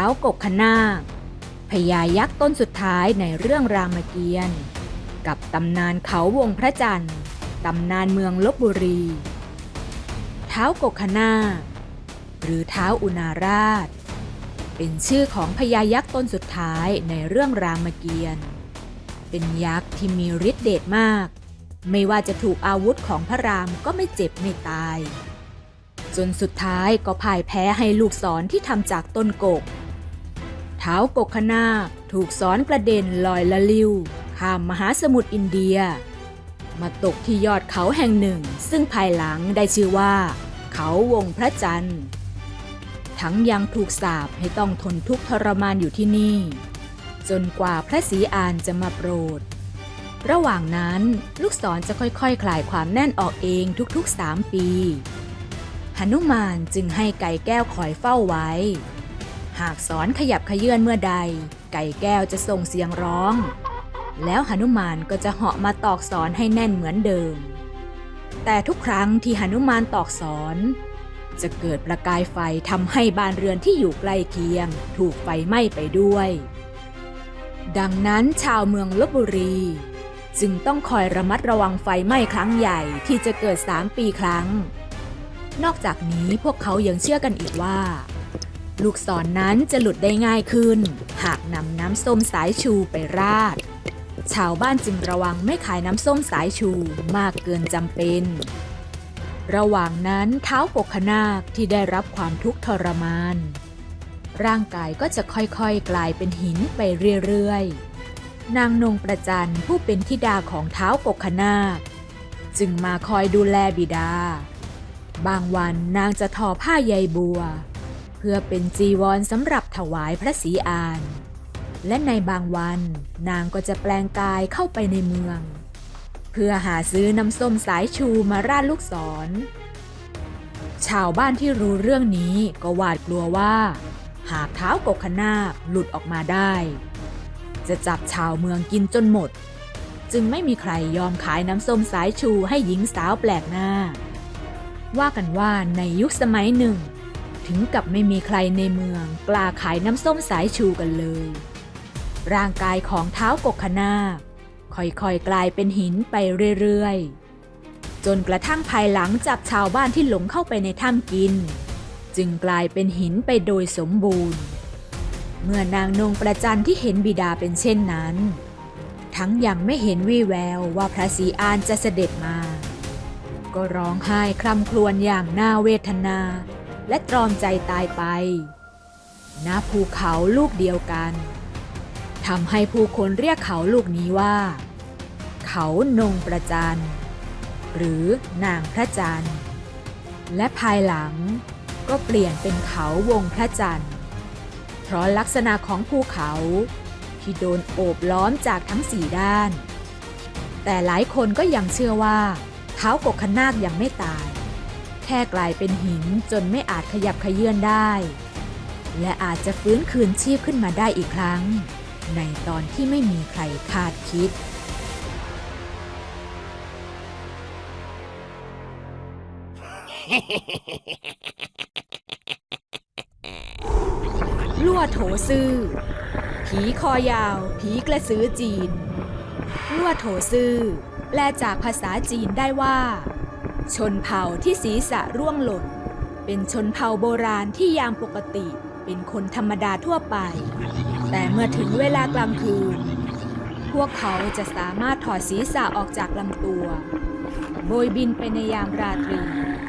ท้าวกบขนาคพญายักษ์ต้นสุดท้ายในเรื่องรามเกียรติ์กับตำนานเขาวงพระจันทร์ตำนานเมืองลบบุรี เท้าวกบขนาคหรือเท้าอุณาราช เป็นชื่อของพญายักษ์ต้นสุดท้ายในเรื่องรามเกียรติ์เป็นยักษ์ที่มีฤทธิ์เดชมาก ไม่ว่าจะถูกอาวุธของพระรามก็ไม่เจ็บไม่ตาย จนสุดท้ายก็พ่ายแพ้ให้ลูกศรที่ทำจากต้นกก ท้ากกขนาถูกสอนกระเด็นลอยละลิวข้ามมหาสมุทรอินเดีย มาตกที่ยอดเขาแห่งหนึ่ง ซึ่งภายหลังได้ชื่อว่า เขาวงพระจันทร์ ทั้งยังถูกสาปให้ต้องทนทุกข์ทรมานอยู่ที่นี่ จนกว่าพระศรีอานจะมาโปรด ระหว่างนั้นลูกศรจะค่อยๆคคลายความแน่นออกเองทุกๆสามปีหนุมานจึงให้ไก่แก้วคอยเฝ้าไว้ หากสอนขยับขยื่นเมื่อใด ไก่แก้วจะส่งเสียงร้อง แล้วหนุมานก็จะเหาะมาตอกสอนให้แน่นเหมือนเดิม แต่ทุกครั้งที่หนุมานตอกสอน จะเกิดประกายไฟทำให้บ้านเรือนที่อยู่ใกล้เคียง ถูกไฟไหม้ไปด้วย ดังนั้นชาวเมืองลบบุรี จึงต้องคอยระมัดระวังไฟไหม้ครั้งใหญ่ที่จะเกิดสามปีครั้ง นอกจากนี้พวกเขายังเชื่อกันอีกว่า ลูกศรนนั้นจะหลุดได้ง่ายขึ้น หากนำน้ำส้มสายชูไปราด ชาวบ้านจึงระวังไม่ขายน้ำส้มสายชูมากเกินจำเป็น ระหว่างนั้นเท้าปกขนาคที่ได้รับความทุกข์ทรมาน ร่างกายก็จะค่อยๆกลายเป็นหินไปเรื่อยๆ นางนงประจันผู้เป็นธิดาของเท้าปกขนาคจึงมาคอยดูแลบิดา บางวันนางจะทอผ้าใยบัว เพื่อเป็นจีวรสำหรับถวายพระศรีอาน และในบางวันนางก็จะแปลงกายเข้าไปในเมือง เพื่อหาซื้อน้ำส้มสายชูมาราดลูกศร ชาวบ้านที่รู้เรื่องนี้ก็หวาดกลัวว่า หากเท้ากกขนาหลุดออกมาได้ จะจับชาวเมืองกินจนหมด จึงไม่มีใครยอมขายน้ำส้มสายชูให้หญิงสาวแปลกหน้าว่ากันว่าในยุคสมัยหนึ่ง ถึงกับไม่มีใครในเมือง กล้าขายน้ำส้มสายชูกันเลย ร่างกายของเท้ากกขนาคค่อยๆกลายเป็นหินไปเรื่อยๆ จนกระทั่งภายหลังจับชาวบ้านที่หลงเข้าไปในถ้ำกิน จึงกลายเป็นหินไปโดยสมบูรณ์ เมื่อนางนงประจันที่เห็นบิดาเป็นเช่นนั้น ทั้งยังไม่เห็นวี่แววว่าพระศรีอานจะเสด็จมา ก็ร้องไห้คร่ำครวญอย่างน่าเวทนา และตรอมใจตายไป ณ ภูเขาลูกเดียวกันทำให้ผู้คนเรียกเขาลูกนี้ว่า เขานงประจันหรือนางพระจันทร์ และภายหลังก็เปลี่ยนเป็นเขาวงพระจันทร์ เพราะลักษณะของภูเขาที่โดนโอบล้อมจากทั้งสี่ด้าน แต่หลายคนก็ยังเชื่อว่าเท้ากกขนาคยังไม่ตาย แค่กลายเป็นหินจนไม่อาจขยับขยื่นได้ และอาจจะฟื้นคืนชีพขึ้นมาได้อีกครั้ง ในตอนที่ไม่มีใครคาดคิด ลั่วโถซื่อ ผีคอยาว ผีกระสือจีน ลั่วโถซื่อ แปลจากภาษาจีนได้ว่า ชนเผ่าที่ศีรษะร่วงหล่น เป็นชนเผ่าโบราณที่ยามปกติเป็นคนธรรมดาทั่วไป แต่เมื่อถึงเวลากลางคืน พวกเขาจะสามารถถอดศีรษะออกจากลำตัว โบยบินไปในยามราตรี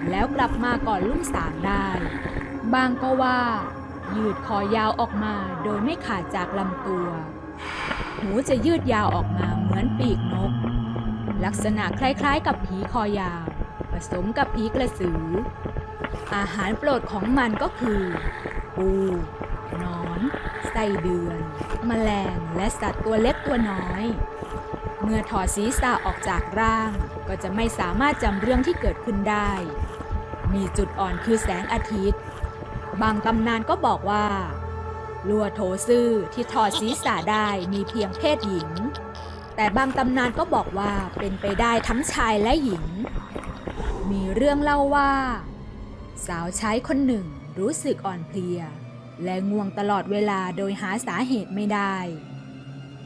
แล้วกลับมาก่อนลุ่งสางได้ บางก็ว่ายืดคอยาวออกมาโดยไม่ขาดจากลำตัว หูจะยืดยาวออกมาเหมือนปีกนก ลักษณะคล้ายๆกับผีคอยาว สมกับผีกระสือ อาหารโปรดของมันก็คือ ปูนอนไส้เดือน แมลงและสัตว์ตัวเล็กตัวน้อย เมื่อถอดศีรษะออกจากร่าง ก็จะไม่สามารถจำเรื่องที่เกิดขึ้นได้ มีจุดอ่อนคือแสงอาทิตย์ บางตำนานก็บอกว่า ลัวโถซื่อที่ถอดศีรษะได้มีเพียงเพศหญิง แต่บางตำนานก็บอกว่าเป็นไปได้ทั้งชายและหญิง มีเรื่องเล่าว่า สาวใช้คนหนึ่งรู้สึกอ่อนเพลีย และง่วงตลอดเวลาโดยหาสาเหตุไม่ได้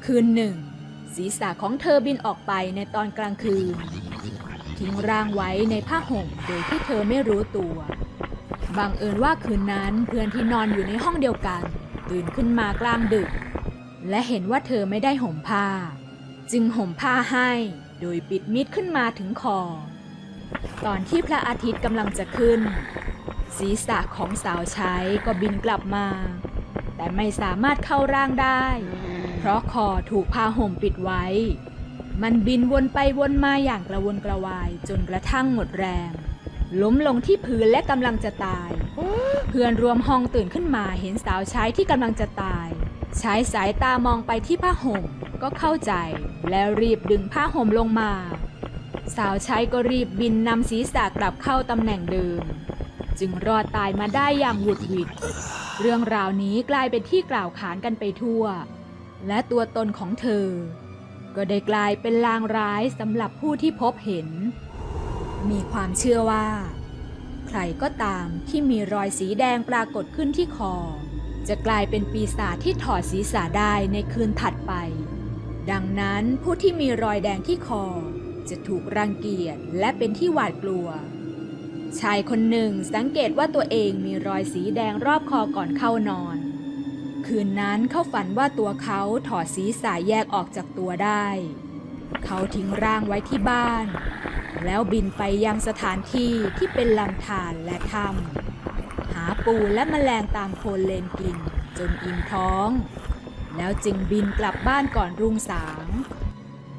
คืนหนึ่ง ศีรษะของเธอบินออกไปในตอนกลางคืน ทิ้งร่างไว้ในผ้าห่มโดยที่เธอไม่รู้ตัวบังเอิญว่าคืนนั้นเพื่อนที่นอนอยู่ในห้องเดียวกัน ตื่นขึ้นมากลางดึก และเห็นว่าเธอไม่ได้ห่มผ้า จึงห่มผ้าให้โดยปิดมิดขึ้นมาถึงคอ ตอนที่พระอาทิตย์กำลังจะขึ้น ศีรษะของสาวใช้ก็บินกลับมา แต่ไม่สามารถเข้าร่างได้ เพราะคอถูกผ้าห่มปิดไว้ มันบินวนไปวนมาอย่างกระวนกระวายจนกระทั่งหมดแรง ล้มลงที่พื้นและกำลังจะตาย เพื่อนรวมห้องตื่นขึ้นมาเห็นสาวใช้ที่กำลังจะตายใช้สายตามองไปที่ผ้าห่มก็เข้าใจ แล้วรีบดึงผ้าห่มลงมา สาวใช้ก็รีบบินนำศีรษะกลับเข้าตำแหน่งเดิม จึงรอดตายมาได้อย่างหวุดหวิด เรื่องราวนี้กลายเป็นที่กล่าวขานกันไปทั่ว และตัวตนของเธอ ก็ได้กลายเป็นลางร้ายสำหรับผู้ที่พบเห็น มีความเชื่อว่า ใครก็ตามที่มีรอยสีแดงปรากฏขึ้นที่คอ จะกลายเป็นปีศาจที่ถอดศีรษะได้ในคืนถัดไป ดังนั้นผู้ที่มีรอยแดงที่คอ จะถูกรังเกียจและเป็นที่หวาดกลัว ชายคนหนึ่งสังเกตว่าตัวเองมีรอยสีแดงรอบคอก่อนเข้านอน คืนนั้นเขาฝันว่าตัวเขาถอดศีรษะแยกออกจากตัวได้ เขาทิ้งร่างไว้ที่บ้าน แล้วบินไปยังสถานที่ที่เป็นลำธารและถ้ำหาปูและแมลงตามโคลนเลนกินจนอิ่มท้อง แล้วจึงบินกลับบ้านก่อนรุ่งสาง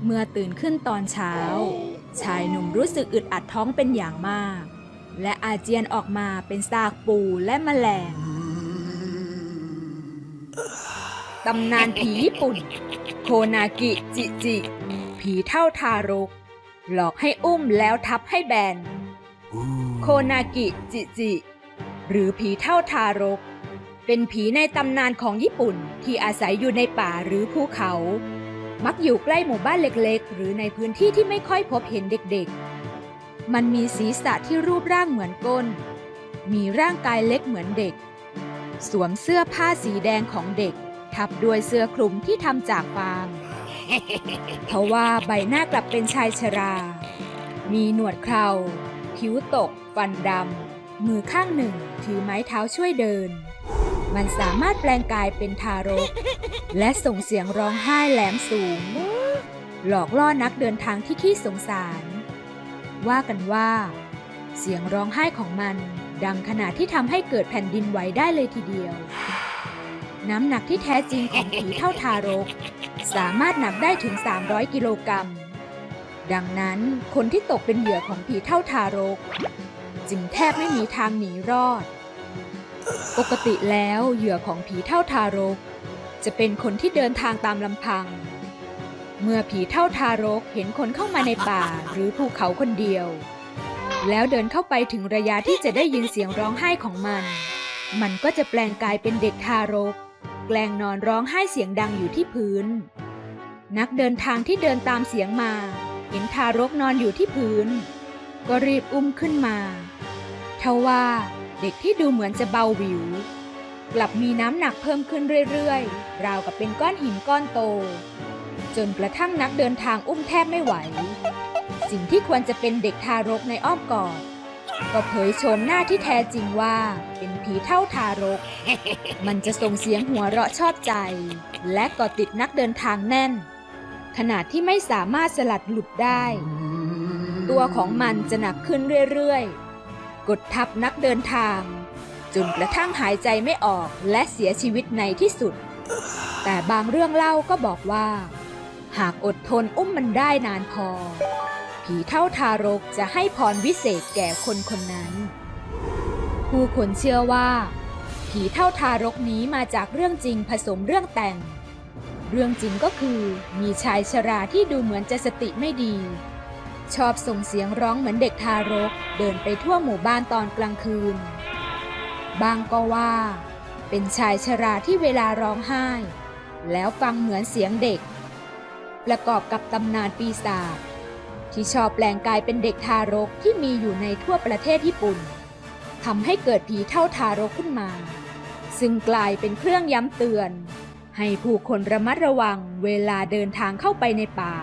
เมื่อตื่นขึ้นตอนเช้า ชายหนุ่มรู้สึกอึดอัดท้องเป็นอย่างมาก และอาเจียนออกมาเป็นซากปูและแมลงตำนานผีญี่ปุ่น โคนากิจิจิ ผีเท่าทารก หลอกให้อุ้มแล้วทับให้แบน โคนากิจิจิ หรือผีเท่าทารก เป็นผีในตำนานของญี่ปุ่นที่อาศัยอยู่ในป่าหรือภูเขา มักอยู่ใกล้หมู่บ้านเล็กๆ หรือในพื้นที่ที่ไม่ค่อยพบเห็นเด็กๆ มันมีศีรษะที่รูปร่างเหมือนก้น มีร่างกายเล็กเหมือนเด็ก สวมเสื้อผ้าสีแดงของเด็ก ทับด้วยเสื้อคลุมที่ทำจากฟาง เพราะว่าใบหน้ากลับเป็นชายชรา มีหนวดเคราผิวตก ฟันดำ มือข้างหนึ่งถือไม้เท้าช่วยเดิน มันสามารถแปลงกายเป็นทารก และส่งเสียงร้องไห้แหลมสูง หลอกล่อนักเดินทางที่ขี้สงสาร ว่ากันว่า เสียงร้องไห้ของมันดังขนาดที่ทำให้เกิดแผ่นดินไหวได้เลยทีเดียว น้ำหนักที่แท้จริงของผีเท่าทารก สามารถหนักได้ถึง 300 กิโลกรัม ดังนั้นคนที่ตกเป็นเหยื่อของผีเท่าทารก จึงแทบไม่มีทางหนีรอด ปกติแล้วเหยื่อของผีเท่าทารก จะเป็นคนที่เดินทางตามลำพัง เมื่อผีเท่าทารกเห็นคนเข้ามาในป่าหรือภูเขาคนเดียว แล้วเดินเข้าไปถึงระยะที่จะได้ยินเสียงร้องไห้ของมัน มันก็จะแปลงกายเป็นเด็กทารก แกล้งนอนร้องไห้เสียงดังอยู่ที่พื้น นักเดินทางที่เดินตามเสียงมา เห็นทารกนอนอยู่ที่พื้น ก็รีบอุ้มขึ้นมาทว่า เด็กที่ดูเหมือนจะเบาหวิว กลับมีน้ำหนักเพิ่มขึ้นเรื่อยๆ ราวกับเป็นก้อนหินก้อนโต จนกระทั่งนักเดินทางอุ้มแทบไม่ไหว สิ่งที่ควรจะเป็นเด็กทารกในอ้อมกอดก็เผยโฉมหน้าที่แท้จริงว่าเป็นผีเท่าทารก มันจะส่งเสียงหัวเราะชอบใจ และกอดติดนักเดินทางแน่น ขนาดที่ไม่สามารถสลัดหลุดได้ ตัวของมันจะหนักขึ้นเรื่อยๆ กดทับนักเดินทาง จนกระทั่งหายใจไม่ออกและเสียชีวิตในที่สุด แต่บางเรื่องเล่าก็บอกว่า หากอดทนอุ้มมันได้นานพอ ผีเท่าทารกจะให้พรวิเศษแก่คนคนนั้น ผู้คนเชื่อว่า ผีเท่าทารกนี้มาจากเรื่องจริงผสมเรื่องแต่ง เรื่องจริงก็คือมีชายชราที่ดูเหมือนจะสติไม่ดี ชอบส่งเสียงร้องเหมือนเด็กทารก เดินไปทั่วหมู่บ้านตอนกลางคืน บางก็ว่า เป็นชายชราที่เวลาร้องไห้ แล้วฟังเหมือนเสียงเด็ก ประกอบกับตำนานปีศาจที่ชอบแปลงกายเป็นเด็กทารกที่มีอยู่ในทั่วประเทศญี่ปุ่นทำให้เกิดผีเท่าทารกขึ้นมา ซึ่งกลายเป็นเครื่องย้ำเตือน ให้ผู้คนระมัดระวังเวลาเดินทางเข้าไปในป่า